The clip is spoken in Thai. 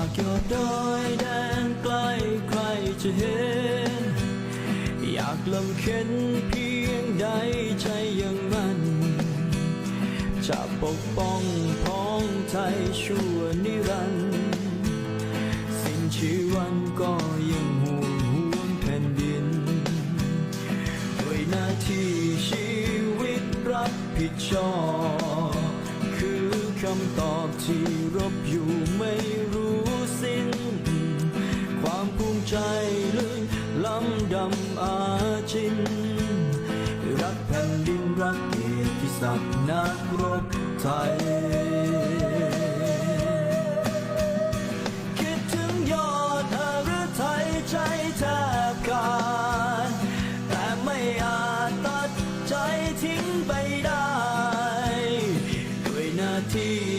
ากยอดดอยแดนไกลใครจะเห็น อยากลำเข็นเพียงใดใจยังมันจะปกป้องพ้องไทยชั่วนิรันดร์สิ้นชีวันก็ยังห่วงห่วงแผ่นดิน ด้วยหน้าที่ชีวิตรับผิดชอบ คือคำตอบที่รบอยู่ไม่ ใจลึกล้ำดำอาชิน รักแผ่นดินรักเกียรติศักดิ์นักรบไทย คิดถึงยอดธอรไทยใจแทบขาดแต่ไม่อาจตัดใจทิ้งไปได้ ด้วยหน้าที่